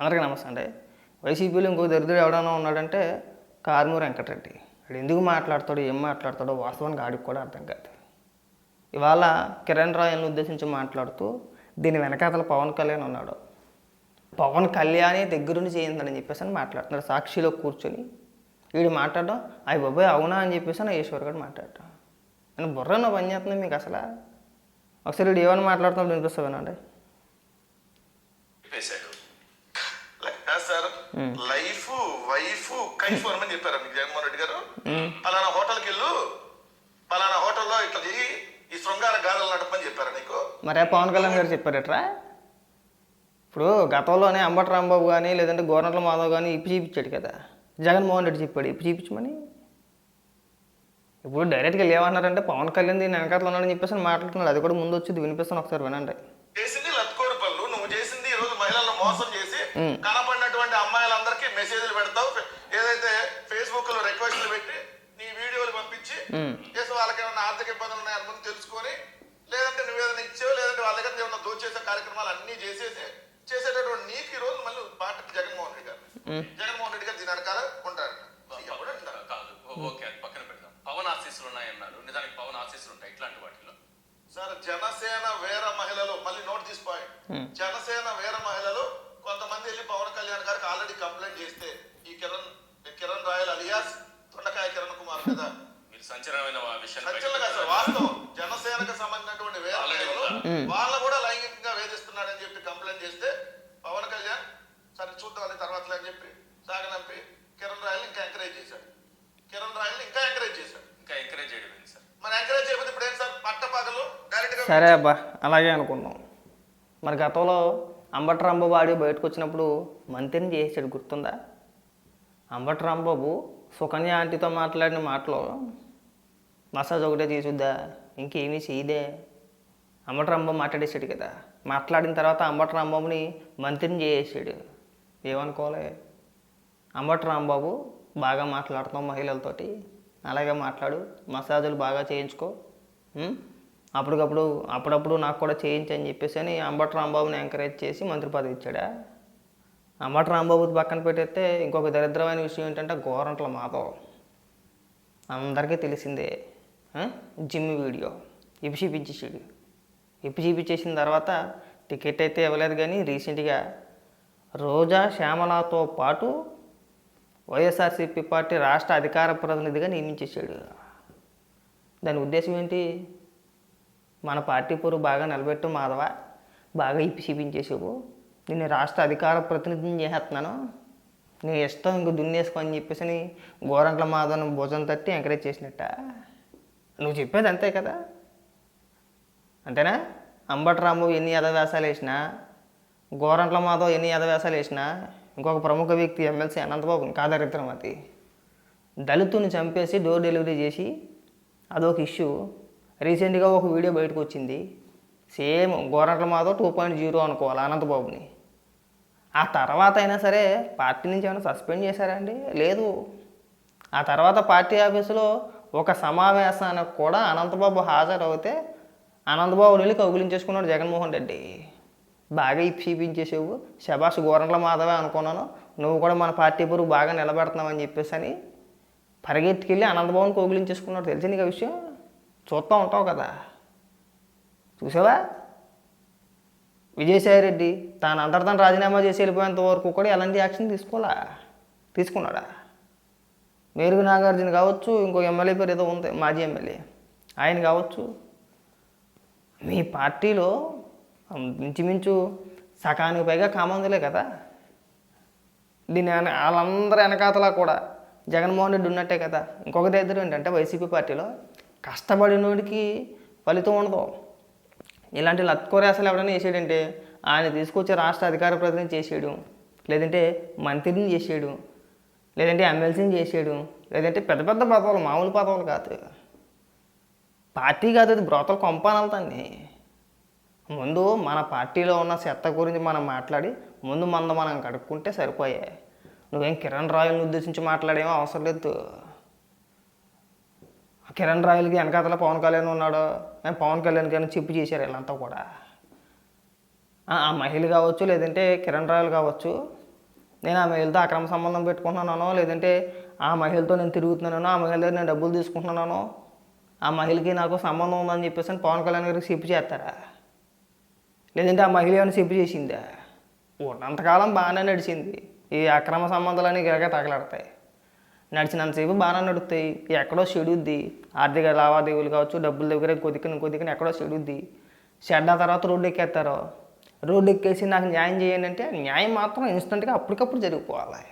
అందరికీ నమస్తే అండి. వైసీపీలో ఇంకో దరిద్రుడు ఎవడైనా ఉన్నాడంటే కారుమూరి వెంకటరెడ్డి. వాడు ఎందుకు మాట్లాడతాడో ఏం మాట్లాడతాడో వాస్తవానికి ఆడికి కూడా అర్థం కాదు. ఇవాళ కిరణ్ రాయల్ని ఉద్దేశించి మాట్లాడుతూ దీని వెనకాతల పవన్ కళ్యాణ్ ఉన్నాడు. పవన్ కళ్యాణే దగ్గరుండి చేయిందని చెప్పేసి అని మాట్లాడుతున్నాడు సాక్షిలో కూర్చొని వీడు మాట్లాడడం అవి బాబాయ్ అవునా? అని చెప్పేసి అని ఈశ్వర్ గారు మాట్లాడటం. నేను బుర్ర పని చేస్తున్నాను మీకు అసలు. ఒకసారి వీడు ఏమైనా మాట్లాడుతున్నాడు వినిపిస్తా వినండి లైఫ్ వైఫ్ కైఫ్ అని చెప్పారు మీకు జగన్మోహన్ రెడ్డి గారు. పలానా హోటల్కి వెళ్ళు పలానా హోటల్లో ఇట్లా చెయ్యి ఈ శృంగార గాథలు నడపని చెప్పారు నీకు? మరే పవన్ కళ్యాణ్ గారు చెప్పారట్రా? ఇప్పుడు గతంలోనే అంబటి రాంబాబు కానీ లేదంటే గోరంట్ల మాధవ్ కానీ ఇప్పి చూపించాడు కదా. జగన్మోహన్ రెడ్డి చెప్పాడు ఇప్పి చూపించమని. ఇప్పుడు డైరెక్ట్గా ఏమన్నారంటే పవన్ కళ్యాణ్ దీని వెనకాతలు ఉన్నాడని చెప్పేసి మాట్లాడుతున్నాడు. అది కూడా ముందు వచ్చింది వినిపిస్తాను ఒకసారి వినండి. కనపడినటువంటి అమ్మాయిలందరికీ మెసేజ్లు పెడతావు. ఏదైతే ఫేస్బుక్లో రిక్వెస్ట్లు పెట్టి నీ వీడియోలు పంపించి చేసి వాళ్ళకి ఏమైనా ఆర్థిక ఇబ్బందులు ఉన్నాయని ముందు తెలుసుకొని లేదంటే నువ్వేదైనా ఇచ్చావు లేదంటే వాళ్ళ దగ్గర ఏమైనా దోచేసే కార్యక్రమాలు అన్ని చేసేసి చేసేటటువంటి నీకు ఈ రోజు మళ్ళీ పార్టీ జగన్మోహన్ రెడ్డి గారు. జగన్మోహన్ రెడ్డి గారు దీని వెనకాల ఉంటారు? కాదు ఓకే అది పక్కన పెడదాం. పవన్ ఆశీస్సులు ఉన్నాయన్నారు. నిజానికి పవన్ ఆశీస్సులు ఉంటాయి ఇట్లాంటి వాటిలో సార్ జనసేన వేర మహిళలు మళ్ళీ నోట్ తీసి పాయింట్ జనసేన వేర మహిళలు వెళ్ళి పవన్ కళ్యాణ్ గారికి ఆల్రెడీ కంప్లైంట్ చేస్తే ఈ కిరణ్ కిరణ్ రాయల్ అలియాస్ తొండకాయ కిరణ్ కుమార్ మీద మీరు సంచలనమైన వా- విషయాన్ని బయట సంచలనంగా సార్. వాస్తవం. జనసేనకు సంబంధించినటువంటి ఉందా? వాళ్ళ కూడా లైంగికంగా వేధిస్తున్నాడని చెప్పి కంప్లైంట్ చేస్తే పవన్ కళ్యాణ్ సరే చూద్దాం తర్వాత అని చెప్పి సాగనంపి కిరణ్ రాయల్ ఇంకా ఎంకరేజ్ చేశాడు. కిరణ్ రాయల్ ఇంకా ఎంకరేజ్ చేశాడు. ఇంకా ఎంకరేజ్ చేయడం సార్? మరి ఎంకరేజ్ చేయకపోతే ఇప్పుడు ఏం సార్? పట్టపగలు డైరెక్ట్గా సరే అబ్బా అలాగే అనుకున్నాం. మరి గతంలో అంబటి వాడి బయటకు వచ్చినప్పుడు మంత్రిని చేసాడు గుర్తుందా? అంబటి రాంబాబు సుకన్య ఆంటీతో మాట్లాడిన మాటలో మసాజ్ ఒకటే తీసుద్దా ఇంకేమీ చేయదే. అంబటి మాట్లాడేశాడు మాట్లాడేసాడు కదా. మాట్లాడిన తర్వాత అంబటరాంబాబుని మంత్రిని చేసేసాడు ఏమనుకోలే అంబటి రాంబాబు బాగా మాట్లాడుతాం మహిళలతోటి. అలాగే మాట్లాడు మసాజులు బాగా చేయించుకో. అప్పటికప్పుడు అప్పుడప్పుడు నాకు కూడా చేయించని చెప్పేసి అని అంబటి రాంబాబుని ఎంకరేజ్ చేసి మంత్రి పదవి ఇచ్చాడా? అంబటి రాంబాబు పక్కన పెట్టేస్తే ఇంకొక దరిద్రమైన విషయం ఏంటంటే గోరంట్ల మాధవ్. అందరికీ తెలిసిందే జిమ్ వీడియో ఇప్పి చూపించేసాడు తర్వాత టికెట్ అయితే ఇవ్వలేదు కానీ రీసెంట్గా రోజా శ్యామలతో పాటు వైఎస్ఆర్సీపీ పార్టీ రాష్ట్ర అధికార ప్రతినిధిగా నియమించేశాడు. దాని ఉద్దేశం ఏంటి? మన పార్టీ పూర్వ బాగా నిలబెట్టు మాధవ బాగా ఇప్పి చూపించేసేవు. నేను రాష్ట్ర అధికార ప్రతినిధిని చేసేస్తున్నాను నీ ఇష్టం ఇంక దున్నేసుకో అని చెప్పేసి అని గోరంట్ల మాధవను భుజం తట్టి ఎంకరేజ్ చేసినట్ట? నువ్వు చెప్పేది అంతే కదా? అంతేనా? అంబటరాము ఎన్ని యథవ్యాసాలు వేసినా గోరంట్ల మాధవ్ ఎన్ని యథవ్యాసాలు వేసినా ఇంకొక ప్రముఖ వ్యక్తి ఎమ్మెల్సీ అనంతబాబు కాదరిద్రం అది. దళితుని చంపేసి డోర్ డెలివరీ చేసి అదొక ఇష్యూ. రీసెంట్గా ఒక వీడియో బయటకు వచ్చింది same Gorantla Madhav two point zero అనుకోవాలి అనంతబాబుని. ఆ తర్వాత అయినా సరే పార్టీ నుంచి ఏమైనా సస్పెండ్ చేశారండి లేదు. ఆ తర్వాత పార్టీ ఆఫీసులో ఒక సమావేశానికి కూడా అనంతబాబు హాజరవుతే అనంతబాబు వెళ్ళి కౌగులించేసుకున్నాడు జగన్మోహన్ రెడ్డి. బాగా ఇప్పిపించేసేవు శభాష్ గోరంట్ల మాధవే అనుకున్నాను. నువ్వు కూడా మన పార్టీ పురుగు బాగా నిలబెడుతున్నావని చెప్పేసి అని పరిగెత్తుకెళ్ళి అనంతబాబుని కౌగులించేసుకున్నాడు. తెలిసింది నీకు ఆ విషయం? చూస్తూ ఉంటావు కదా. చూసావా? విజయసాయిరెడ్డి తాను అంతర్తను రాజీనామా చేసి వెళ్ళిపోయేంత వరకు కూడా ఎలాంటి యాక్షన్ తీసుకోవాలా తీసుకున్నాడా? మేరుగు నాగార్జున కావచ్చు ఇంకో ఎమ్మెల్యే పేరు ఏదో ఉంది మాజీ ఎమ్మెల్యే. ఆయన కావచ్చు. మీ పార్టీలో ఇంచుమించు సకానికి పైగా కామందులే కదా. దీని వాళ్ళందరూ వాళ్ళందరి వెనకాతలా కూడా జగన్మోహన్ రెడ్డి ఉన్నట్టే కదా. ఇంకొక దగ్గర ఏంటంటే వైసీపీ పార్టీలో కష్టపడినోడికి ఫలితం ఉండదు. ఇలాంటి లత్కోరేసలు ఎవడైనా చేసాడంటే ఆయన తీసుకొచ్చే రాష్ట్ర అధికార ప్రతినిధి చేసేయడం లేదంటే మంత్రిని చేసేయడం లేదంటే ఎమ్మెల్సీని చేసేయడం లేదంటే పెద్ద పెద్ద పదవులు మామూలు పదవులు కాదు. పార్టీ కాదు అది బ్రోతలు కొంపానల్తాన్ని ముందు మన పార్టీలో ఉన్న చెత్త గురించి మనం మాట్లాడి ముందు మంద మనం కడుక్కుంటే సరిపోయాయి నువ్వేం కిరణ్ రాయల్ని ఉద్దేశించి మాట్లాడేమో అవసరం లేదు. కిరణ్ రాయల్కి వెనకాతల పవన్ కళ్యాణ్ ఉన్నాడు. ఏ పవన్ కళ్యాణ్ కానీ చెప్పు చేశారు వీళ్ళంతా కూడా? ఆ మహిళ కావచ్చు లేదంటే కిరణ్ రాయల్ కావచ్చు. నేను ఆ మహిళతో అక్రమ సంబంధం పెట్టుకుంటున్నానో లేదంటే ఆ మహిళతో నేను తిరుగుతున్నానో ఆ మహిళ దగ్గర నేను డబ్బులు తీసుకుంటున్నానో ఆ మహిళకి నాకు సంబంధం ఉందని చెప్పేసి అని పవన్ కళ్యాణ్ గారికి చెప్పు చేస్తారా? లేదంటే ఆ మహిళ ఏమైనా చెప్పు చేసిందా? ఉన్నంతకాలం బాగానే నడిచింది. ఈ అక్రమ సంబంధాలని గిరగా తగలాడతాయి. నడిచినంతసేపు బాగానే నడుస్తాయి. ఎక్కడో చెడుద్ది. ఆర్థిక లావాదేవీలు కావచ్చు డబ్బుల దగ్గర కొదికిన కొదికిన ఎక్కడో చెడుద్ది. చెడ్డ తర్వాత రోడ్డు ఎక్కేస్తారు రోడ్డు ఎక్కేసి నాకు న్యాయం చేయండి అంటే న్యాయం మాత్రం ఇన్స్టెంట్గా అప్పటికప్పుడు జరిగిపోవాలి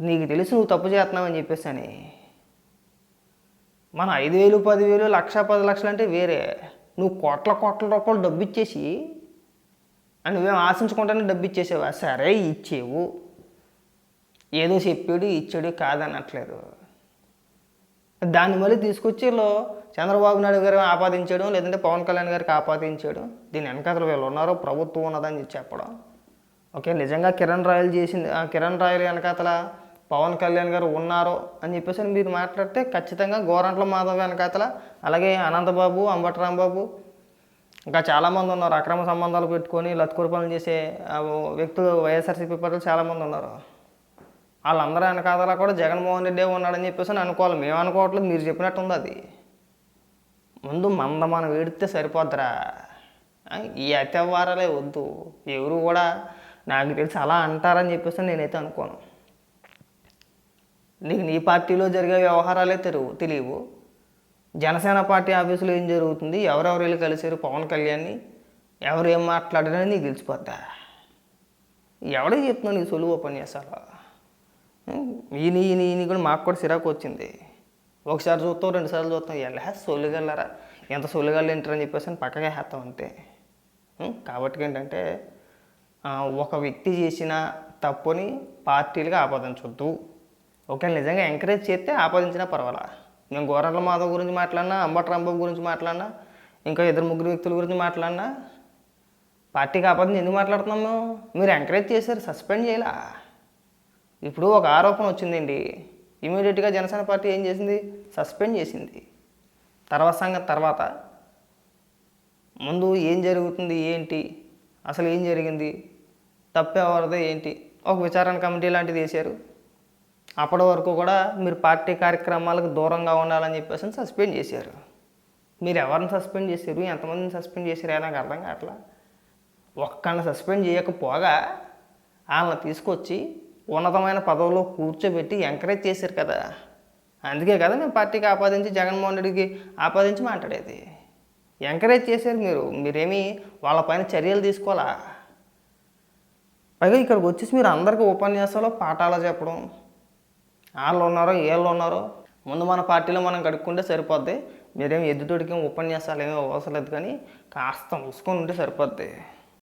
నీకు తెలుసు నువ్వు తప్పు చేస్తున్నావని చెప్పేసి అని. మన ఐదు వేలు పదివేలు లక్ష పది లక్షలు అంటే వేరే. నువ్వు కోట్ల కోట్ల రూపాయలు డబ్బు ఇచ్చేసి అని నువ్వేం ఆశించుకుంటానే డబ్బు ఇచ్చేసావా సరే ఇచ్చేవు. ఏదో చెప్పాడు ఇచ్చాడు కాదనట్లేదు. దాన్ని మళ్ళీ తీసుకొచ్చి చంద్రబాబు నాయుడు గారు ఆపాదించడం లేదంటే పవన్ కళ్యాణ్ గారికి ఆపాదించడం. దీని వెనకాతలు వీళ్ళు ఉన్నారో ప్రభుత్వం ఉన్నదని చెప్పడం. ఓకే నిజంగా కిరణ్ రాయల్ చేసింది ఆ కిరణ్ రాయల్ వెనకాతల పవన్ కళ్యాణ్ గారు ఉన్నారు అని చెప్పేసి మీరు మాట్లాడితే ఖచ్చితంగా గోరంట్ల మాధవ్ వెనకాతల అలాగే అనంతబాబు అంబటరాంబాబు ఇంకా చాలామంది ఉన్నారు. అక్రమ సంబంధాలు పెట్టుకొని లత్కూరు పనులు చేసే వ్యక్తులు వైఎస్ఆర్సీపీ పార్టీలు చాలామంది ఉన్నారు. వాళ్ళందరూ వెనకాతల కూడా జగన్మోహన్ రెడ్డి ఉన్నాడని చెప్పేసి అని అనుకోవాలి. మేము అనుకోవట్లేదు. మీరు చెప్పినట్టు ఉంది అది. ముందు మంద మనం వేడితే సరిపోద్దిరా. ఈ అత్యవారాలే వద్దు. ఎవరు కూడా నాకు తెలిసి అలా అంటారని చెప్పేసి నేనైతే అనుకోను. నీకు నీ పార్టీలో జరిగే వ్యవహారాలే తెరువు తెలియవు. జనసేన పార్టీ ఆఫీసులో ఏం జరుగుతుంది? ఎవరెవరు వెళ్ళి కలిసారు పవన్ కళ్యాణ్ని? ఎవరు ఏం మాట్లాడారని నీకు తెలిసిపోద్దా? ఎవడే చెప్తున్నావు నీకు సులువు ఉపన్యాసాలు? ఈయన ఈయన ఈయన కూడా మాకు కూడా సిరాకు వచ్చింది. ఒకసారి చూస్తాం రెండుసార్లు చూస్తాం. ఎలా సొల్లుగలరా? ఎంత సొల్లుగలు ఏంటారని చెప్పేసి అని పక్కగా వేస్తాం అంతే. కాబట్టి ఏంటంటే ఒక వ్యక్తి చేసిన తప్పుని పార్టీలుగా ఆపాదించొద్దు. ఒకవేళ నిజంగా ఎంకరేజ్ చేస్తే ఆపాదించినా పర్వాలా? మేము గోరంట్ల మాధవ్ గురించి మాట్లాడినా అంబట్రాంబాబు గురించి మాట్లాడినా ఇంకా ఇద్దరు ముగ్గురు వ్యక్తుల గురించి మాట్లాడినా పార్టీకి ఆపాదించి ఎందుకు మాట్లాడుతున్నాము మీరు ఎంకరేజ్ చేశారు సస్పెండ్ చేయాలా? ఇప్పుడు ఒక ఆరోపణ వచ్చిందండి. ఇమీడియట్గా జనసేన పార్టీ ఏం చేసింది? సస్పెండ్ చేసింది. తర్వాత సంగతి తర్వాత. ముందు ఏం జరుగుతుంది? ఏంటి? అసలు ఏం జరిగింది? తప్పెవరిదో ఏంటి? ఒక విచారణ కమిటీ లాంటిది వేశారు. అప్పటి వరకు కూడా మీరు పార్టీ కార్యక్రమాలకు దూరంగా ఉండాలని చెప్పేసి సస్పెండ్ చేశారు. మీరు ఎవరిని సస్పెండ్ చేశారు? ఎంతమందిని సస్పెండ్ చేశారు? నాకు అర్థం కావట్లా. ఒక్కడిని సస్పెండ్ చేయకపోగా వాళ్ళని తీసుకొచ్చి ఉన్నతమైన పదవిలో కూర్చోబెట్టి ఎంకరేజ్ చేశారు కదా. అందుకే కదా మేము పార్టీకి ఆపాదించి జగన్మోహన్ రెడ్డికి ఆపాదించి మాట్లాడేది. ఎంకరేజ్ చేశారు మీరు. మీరేమీ వాళ్ళపైన చర్యలు తీసుకోవాలా? పైగా ఇక్కడికి వచ్చేసి మీరు అందరికీ ఉపన్యాసాలు పాఠాలు చెప్పడం. వాళ్ళు ఉన్నారో వీళ్ళు ఉన్నారో ముందు మన పార్టీలో మనం కడుక్కుంటే సరిపోద్ది. మీరేం ఎదుటోడికి ఉపన్యాసాలు ఏమీ అవసరం లేదు కానీ కాస్త మూసుకొని ఉంటే సరిపోద్ది.